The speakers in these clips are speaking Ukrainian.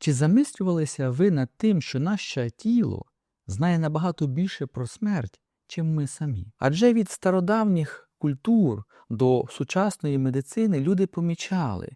Чи замислювалися ви над тим, що наше тіло знає набагато більше про смерть, чим ми самі? Адже від стародавніх культур до сучасної медицини люди помічали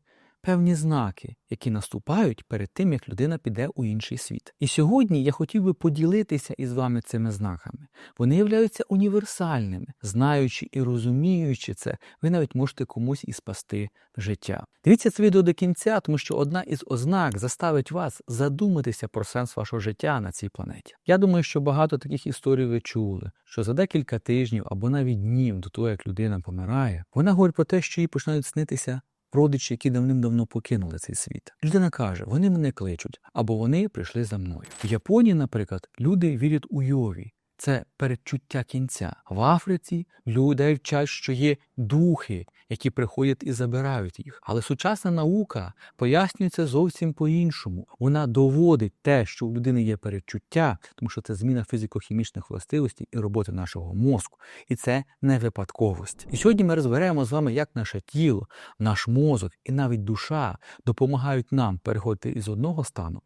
певні знаки, які наступають перед тим, як людина піде у інший світ. І сьогодні я хотів би поділитися із вами цими знаками. Вони являються універсальними, знаючи і розуміючи це, ви навіть можете комусь і спасти життя. Дивіться це відео до кінця, тому що одна із ознак заставить вас задуматися про сенс вашого життя на цій планеті. Я думаю, що багато таких історій ви чули, що за декілька тижнів або навіть днів до того, як людина помирає, вона говорить про те, що їй починають снитися родичі, які давним-давно покинули цей світ. Людина каже, вони мене кличуть, або вони прийшли за мною. В Японії, наприклад, люди вірять у йові. Це передчуття кінця. В Африці людей вчать, що є духи, які приходять і забирають їх. Але сучасна наука пояснюється зовсім по-іншому. Вона доводить те, що у людини є передчуття, тому що це зміна фізико-хімічних властивостей і роботи нашого мозку. І це не випадковість. І сьогодні ми розберемо з вами, як наше тіло, наш мозок і навіть душа допомагають нам переходити із одного стану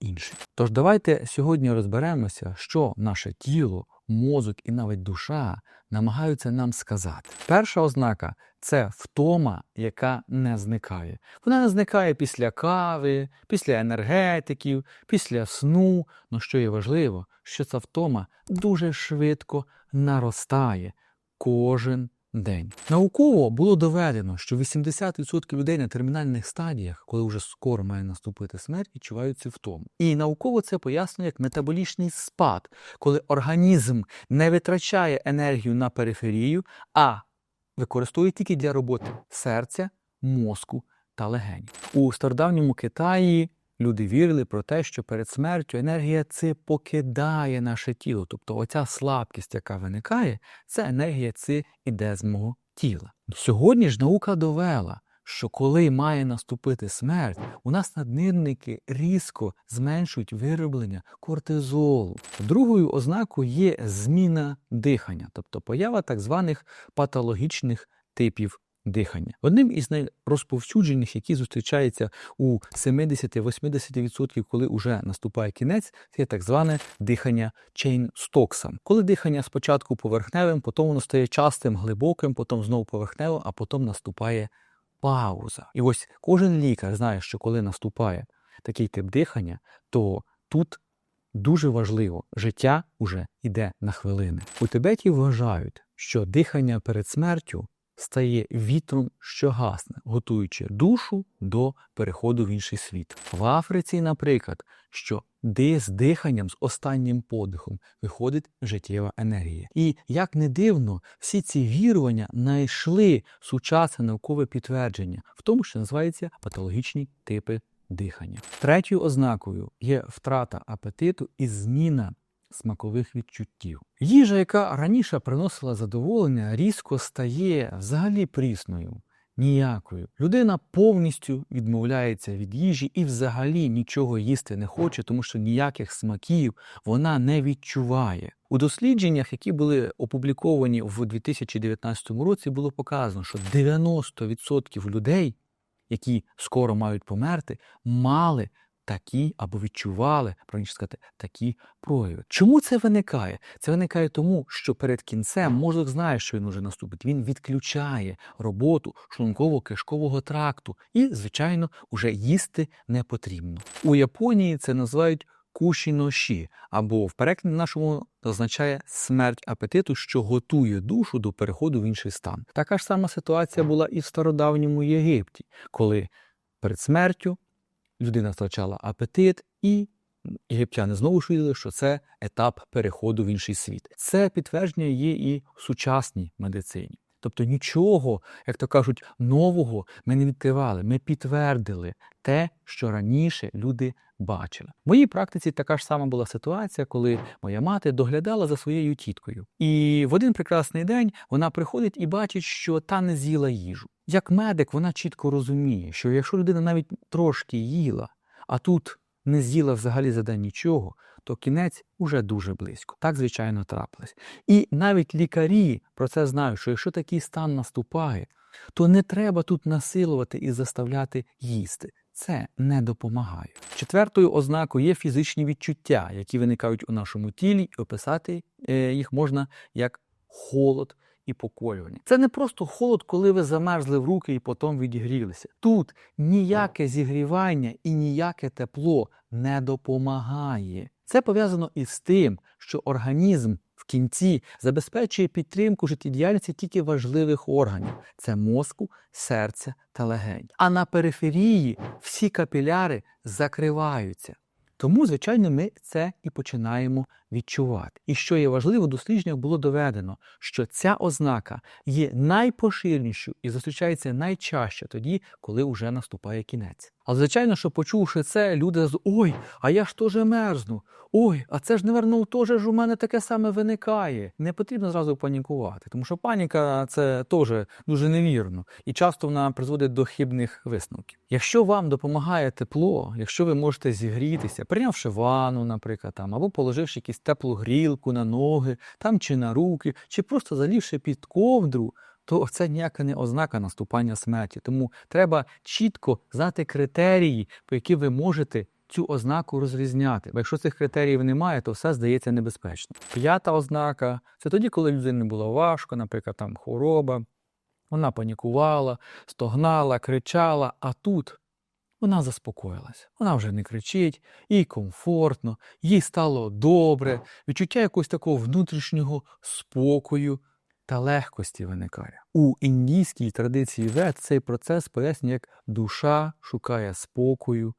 інший. Тож давайте сьогодні розберемося, що наше тіло, мозок і навіть душа намагаються нам сказати. Перша ознака це втома, яка не зникає. Вона не зникає після кави, після енергетиків, після сну. Ну що є важливо, що ця втома дуже швидко наростає кожен день. Науково було доведено, що 80% людей на термінальних стадіях, коли вже скоро має наступити смерть, відчувають цю втому. І науково це пояснює як метаболічний спад, коли організм не витрачає енергію на периферію, а використовує тільки для роботи серця, мозку та легенів. У стародавньому Китаї Люди вірили про те, що перед смертю енергія ци покидає наше тіло. Тобто оця слабкість, яка виникає, це енергія ци іде з мого тіла. Сьогодні ж наука довела, що коли має наступити смерть, у нас наднирники різко зменшують вироблення кортизолу. Другою ознакою є зміна дихання, тобто поява так званих патологічних типів дихання. Одним із найрозповсюджених, які зустрічаються у 70-80%, коли вже наступає кінець, це так зване дихання чейн-стоксом. Коли дихання спочатку поверхневим, потім воно стає частим, глибоким, потім знову поверхневим, а потім наступає пауза. І ось кожен лікар знає, що коли наступає такий тип дихання, то тут дуже важливо, життя вже йде на хвилини. У Тибеті вважають, що дихання перед смертю стає вітром, що гасне, готуючи душу до переходу в інший світ. В Африці, наприклад, що де з диханням, з останнім подихом виходить життєва енергія. І як не дивно, всі ці вірування знайшли сучасне наукове підтвердження в тому, що називається патологічні типи дихання. Третьою ознакою є втрата апетиту і зміна смакових відчуттів. Їжа, яка раніше приносила задоволення, різко стає взагалі прісною. Ніякою. Людина повністю відмовляється від їжі і взагалі нічого їсти не хоче, тому що ніяких смаків вона не відчуває. У дослідженнях, які були опубліковані в 2019 році, було показано, що 90% людей, які скоро мають померти, мали такі або відчували, правильніше сказати, такі прояви. Чому це виникає? Це виникає тому, що перед кінцем мозок знає, що він уже наступить. Він відключає роботу шлунково-кишкового тракту і, звичайно, уже їсти не потрібно. У Японії це називають кушіноші, або в перекладі нашому означає смерть апетиту, що готує душу до переходу в інший стан. Така ж сама ситуація була і в стародавньому Єгипті, коли перед смертю людина втрачала апетит, і єгиптяни знову ж що це етап переходу в інший світ. Це підтвердження є і в сучасній медицині. Тобто нічого, як то кажуть, нового ми не відкривали. Ми підтвердили те, що раніше люди бачили. В моїй практиці така ж сама була ситуація, коли моя мати доглядала за своєю тіткою. І в один прекрасний день вона приходить і бачить, що та не з'їла їжу. Як медик, вона чітко розуміє, що якщо людина навіть трошки їла, а тут не з'їла взагалі за день нічого, то кінець уже дуже близько. Так, звичайно, трапилось. І навіть лікарі про це знають, що якщо такий стан наступає, то не треба тут насилувати і заставляти їсти. це не допомагає. Четвертою ознакою є фізичні відчуття, які виникають у нашому тілі, і описати е, їх можна як холод і поколювання. Це не просто холод, коли ви замерзли в руки і потім відігрілися. Тут ніяке зігрівання і ніяке тепло не допомагає. Це пов'язано із тим, що організм в кінці забезпечує підтримку життєдіяльності тільки важливих органів це мозку, серця та легень. А на периферії всі капіляри закриваються. Тому, звичайно, ми це і починаємо відчувати. І що є важливо, в дослідженнях було доведено, що ця ознака є найпоширенішою і зустрічається найчаще тоді, коли вже наступає кінець. Але звичайно, що почувши це, люди з ой, а я ж теж мерзну. Ой, а це ж, неверно, теж ж у мене таке саме виникає. Не потрібно зразу панікувати, тому що паніка це теж дуже невірно, і часто вона призводить до хибних висновків. Якщо вам допомагає тепло, якщо ви можете зігрітися, прийнявши ванну, наприклад, там або положивши якусь теплу грілку на ноги, там чи на руки, чи просто залівши під ковдру. То це ніяка не ознака наступання смерті. Тому треба чітко знати критерії, по які ви можете цю ознаку розрізняти. Бо якщо цих критеріїв немає, то все здається небезпечно. П'ята ознака це тоді, коли людині було важко, наприклад, там хвороба, вона панікувала, стогнала, кричала, а тут вона заспокоїлася. Вона вже не кричить, їй комфортно, їй стало добре, відчуття якогось такого внутрішнього спокою та легкості виникає. У індійській традиції вед цей процес пояснює як душа шукає спокою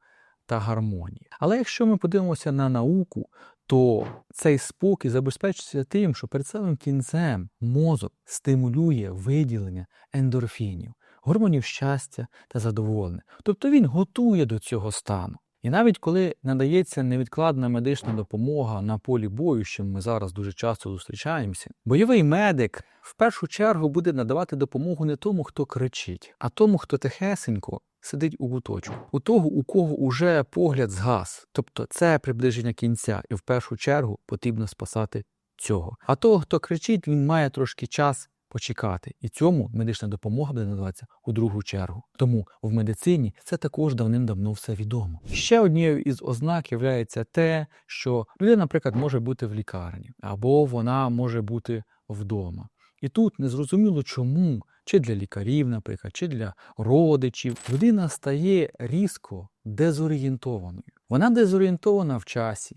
та гармонії. Але якщо ми подивимося на науку, то цей спокій забезпечується тим, що перед самим кінцем мозок стимулює виділення ендорфінів, гормонів щастя та задоволення. Тобто він готує до цього стану. І навіть коли надається невідкладна медична допомога на полі бою, що ми зараз дуже часто зустрічаємося, бойовий медик в першу чергу буде надавати допомогу не тому, хто кричить, а тому, хто тихесенько сидить у куточку, у того, у кого уже погляд згас. Тобто це приближення кінця, і в першу чергу потрібно спасати цього. А того, хто кричить, він має трошки час почекати. І цьому медична допомога буде надаватися у другу чергу. Тому в медицині це також давним-давно все відомо. Ще однією із ознак є те, що людина, наприклад, може бути в лікарні, або вона може бути вдома. І тут незрозуміло чому, чи для лікарів, наприклад, чи для родичів, людина стає різко дезорієнтованою. Вона дезорієнтована в часі,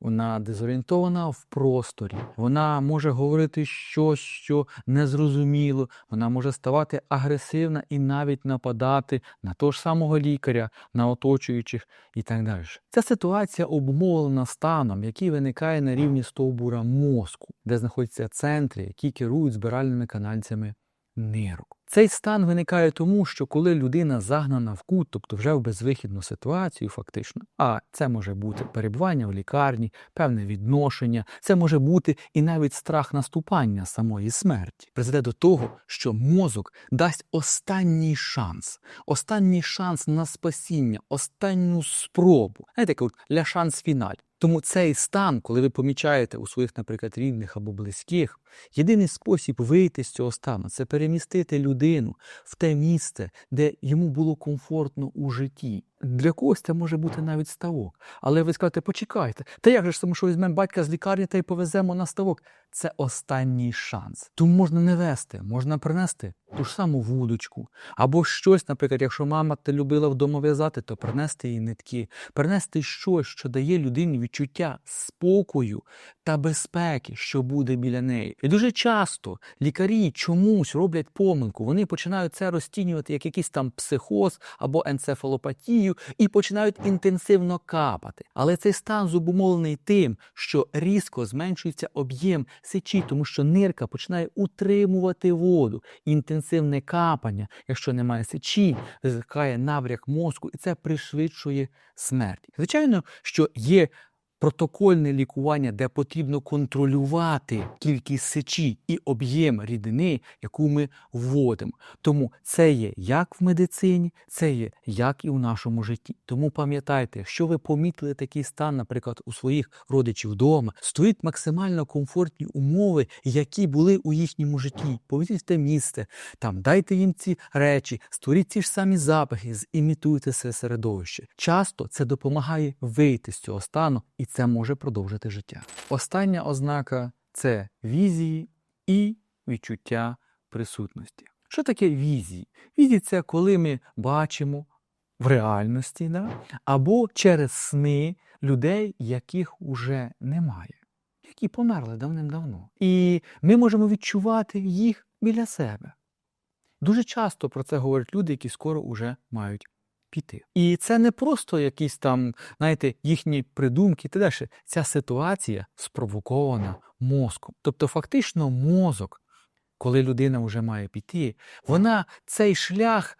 вона дезорієнтована в просторі, вона може говорити щось, що незрозуміло, вона може ставати агресивна і навіть нападати на того ж самого лікаря, на оточуючих і так далі. Ця ситуація обумовлена станом, який виникає на рівні стовбура мозку, де знаходяться центри, які керують збиральними канальцями нирок. Цей стан виникає тому, що коли людина загнана в кут, тобто вже в безвихідну ситуацію, фактично, а це може бути перебування в лікарні, певне відношення, це може бути і навіть страх наступання самої смерті, призведе до того, що мозок дасть останній шанс, останній шанс на спасіння, останню спробу. Знаєте, як ля шанс фіналь. Тому цей стан, коли ви помічаєте у своїх, наприклад, рідних або близьких, єдиний спосіб вийти з цього стану це перемістити людину в те місце, де йому було комфортно у житті. Для когось це може бути навіть ставок. Але ви скажете, почекайте, та як же ж тому, що візьмемо батька з лікарні та й повеземо на ставок? Це останній шанс. Тому можна не вести, можна принести ту ж саму вудочку. Або щось, наприклад, якщо мама те любила вдома в'язати, то принести їй нитки, принести щось, що дає людині відчуття спокою та безпеки, що буде біля неї. І дуже часто лікарі чомусь роблять помилку. Вони починають це розцінювати як якийсь там психоз або енцефалопатію і починають інтенсивно капати. Але цей стан зубумовлений тим, що різко зменшується об'єм сечі, тому що нирка починає утримувати воду. Інтенсивне капання, якщо немає сечі, викликає набряк мозку, і це пришвидшує смерть. Звичайно, що є протокольне лікування, де потрібно контролювати кількість сечі і об'єм рідини, яку ми вводимо. Тому це є як в медицині, це є як і у нашому житті. Тому пам'ятайте, якщо ви помітили такий стан, наприклад, у своїх родичів вдома, створіть максимально комфортні умови, які були у їхньому житті. Повезіть те місце, там дайте їм ці речі, створіть ті ж самі запахи, зімітуйте це середовище. Часто це допомагає вийти з цього стану, і це може продовжити життя. Остання ознака це візії і відчуття присутності. Що таке візії? Візії це коли ми бачимо в реальності, да? або через сни людей, яких уже немає, які померли давним-давно. І ми можемо відчувати їх біля себе. Дуже часто про це говорять люди, які скоро уже мають піти. І це не просто якісь там, знаєте, їхні придумки та далі. Ця ситуація спровокована мозком. Тобто, фактично, мозок, коли людина вже має піти, вона цей шлях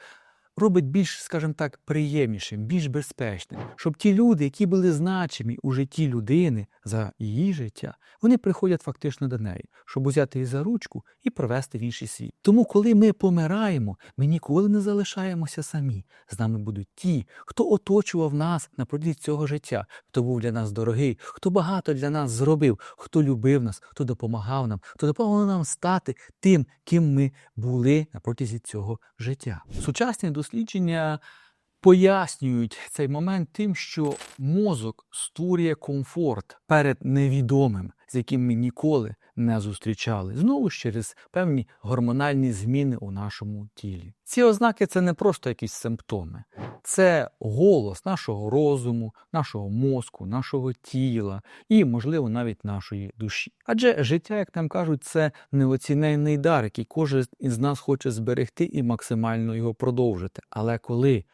робить більш, скажімо так, приємнішим, більш безпечним, щоб ті люди, які були значимі у житті людини за її життя, вони приходять фактично до неї, щоб взяти її за ручку і провести в інший світ. Тому, коли ми помираємо, ми ніколи не залишаємося самі. З нами будуть ті, хто оточував нас на протязі цього життя, хто був для нас дорогий, хто багато для нас зробив, хто любив нас, хто допомагав нам, хто допомагав нам стати тим, ким ми були на протязі цього життя. Сучасні дослідження пояснюють цей момент тим, що мозок створює комфорт перед невідомим, з яким ми ніколи не зустрічали, знову ж через певні гормональні зміни у нашому тілі. Ці ознаки це не просто якісь симптоми, це голос нашого розуму, нашого мозку, нашого тіла і, можливо, навіть нашої душі. Адже життя, як нам кажуть, це неоціненний дар, який кожен із нас хоче зберегти і максимально його продовжити. Але коли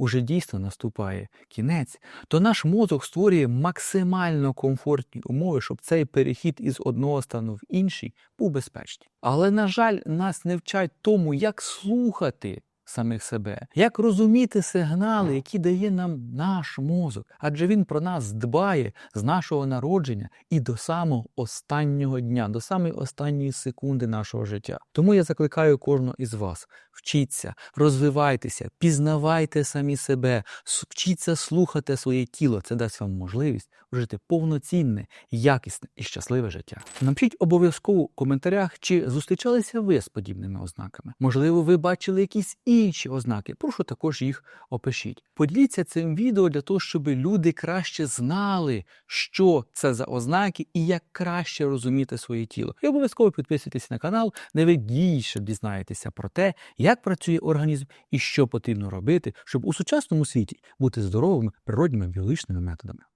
уже дійсно наступає кінець, то наш мозок створює максимально комфортні умови, щоб цей перехід із одного стану в інший був безпечний. Але, на жаль, нас не вчать тому, як слухати самих себе, як розуміти сигнали, які дає нам наш мозок, адже він про нас дбає з нашого народження і до самого останнього дня, до самої останньої секунди нашого життя. Тому я закликаю кожного із вас: вчіться, розвивайтеся, пізнавайте самі себе, вчіться слухати своє тіло. Це дасть вам можливість жити повноцінне, якісне і щасливе життя. Напишіть обов'язково в коментарях, чи зустрічалися ви з подібними ознаками. Можливо, ви бачили якісь інші ознаки. Прошу також їх опишіть. Поділіться цим відео для того, щоб люди краще знали, що це за ознаки і як краще розуміти своє тіло. І обов'язково підписуйтесь на канал, де ви більше дізнаєтеся про те, як працює організм і що потрібно робити, щоб у сучасному світі бути здоровими природніми біологічними методами.